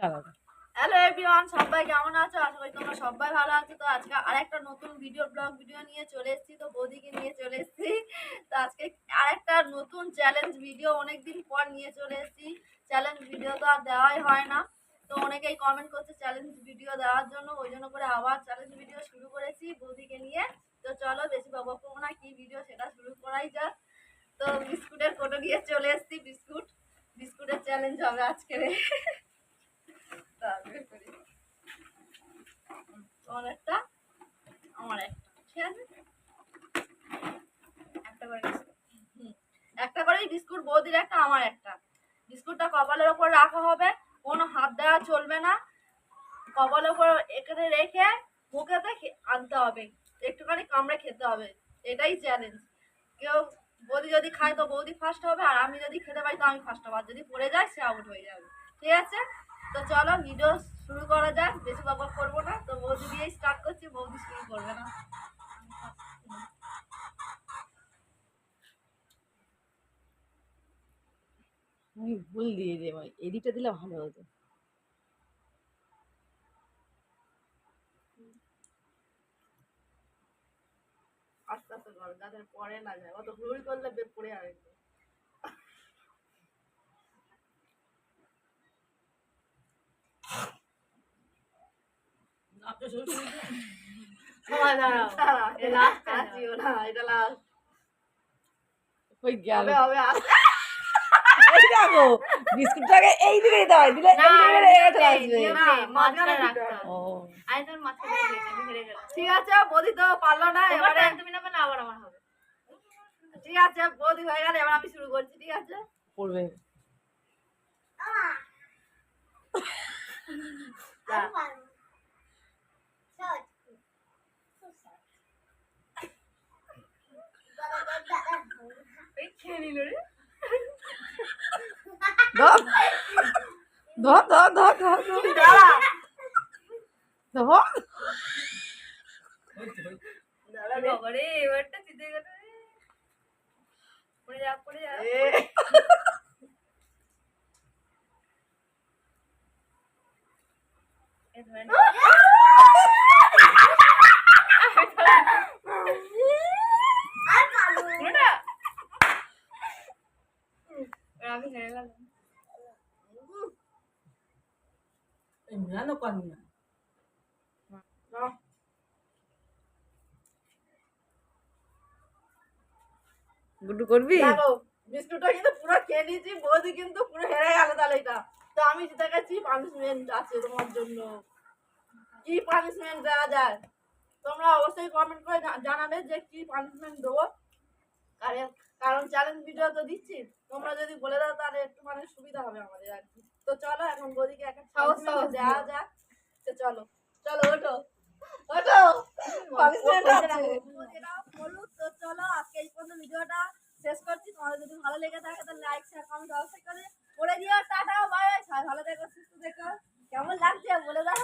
Hello everyone সবাই কেমন আছো? আশা করি তোমরা সবাই ভালো আছো। তো আজকে আরেকটা নতুন ভিডিও ব্লগ ভিডিও নিয়ে চলে এসেছি। তো বৌদিকে নিয়ে চলে এসেছি। তো আজকে আরেকটা নতুন চ্যালেঞ্জ ভিডিও অনেকদিন পর নিয়ে চলে এসেছি। চ্যালেঞ্জ ভিডিও তো আর দেওয়াই হয় না। তো অনেকেই কমেন্ট করছে চ্যালেঞ্জ ভিডিও দেওয়ার জন্য। ওই জন্য করে আবার চ্যালেঞ্জ ভিডিও শুরু করেছি বৌদিকে নিয়ে। তো চলো বেশি বাবা করব না, কি ভিডিও সেটা শুরু করাই যাক। তো বিস্কুটের কোটো নিয়ে চলে এসেছি, বিস্কুট। বিস্কুটের চ্যালেঞ্জ হবে আজকে তারপরে করি একটা আমার একটা, ঠিক আছে? একটা করেই বিস্কুট, বৌদির একটা, আমার একটা। বিস্কুটটা কপালের ওপর রাখা হবে, কোনো হাত দেওয়া চলবে না। কপালের ওপর এখানে রেখে আনতে হবে, একটুখানি কামড়ে খেতে হবে, এটাই চ্যালেঞ্জ কেউ, বৌদি যদি খায় তো বৌদি ফার্স্ট হবে, আর আমি যদি খেতে পারি তো আমি ফার্স্ট হব যদি পড়ে যায় সে আউট হয়ে যাবে, ঠিক আছে? তো চলো ভিডিও শুরু করা যাক, বেশি বাবা করব না। বৌদি দিয়েই স্টার্ট করছি বৌদি শুরু করবে না। আমি ভুল দিয়ে যে এদিকটা দিলে ভালো হতো। আস্তে আস্তে করো যাতে পরে না যায়। অত হুড়ি করলে বের পড়ে আর দিও না, এটা last। ওই গেল হবে, হবে, আস্তে। এই দেখো বিস্কুটটাকে এই দিকে দিতে হয় দিলে ঠিক আছে বৌদি তো পারল না এবার তুমি না আবার আমার হবে ঠিক আছে বৌদি হয়ে গেলে এবার আমি শুরু করছি ঠিক আছে পড়বে খেয়ে নিল রে। ধর। ধর ধর ধর ধর ধর। ধর। নে। আমি হেরে গেলাম নাও। গুড্ডু করবি বিস্কুটটা কিন্তু পুরো খেয়ে নিয়েছি বৌদি কিন্তু পুরো হেরে গেল তাহলে এটা। তো আমি জিতে গেছি পানিশমেন্ট আছে তোমার জন্য। কি পানিশমেন্ট দেওয়া যায়? তোমরা অবশ্যই কমেন্ট করে জানাবে যে কি পানিশমেন্ট দেবো। কারণ কারণ চ্যালেঞ্জ ভিডিও তো দিচ্ছি। তোমরা যদি বলে দাও তাহলে একটু মানে সুবিধা হবে আমাদের আর কি। তো চলো এখন বৌদিকে একটা সাহস, সাহস দিও। যাক। তো চলো চলো ওঠো ওঠো। এটা তো চলো আজকে এই পর্যন্ত ভিডিওটা শেষ করছি। তোমাদের যদি ভালো লেগে থাকে তাহলে লাইক শেয়ার কমেন্ট অবশ্যই করে করে দিও। টাটা বাই বাই ভালো থেকো সুস্থ থেকো। কেমন লাগছে বলে দাও।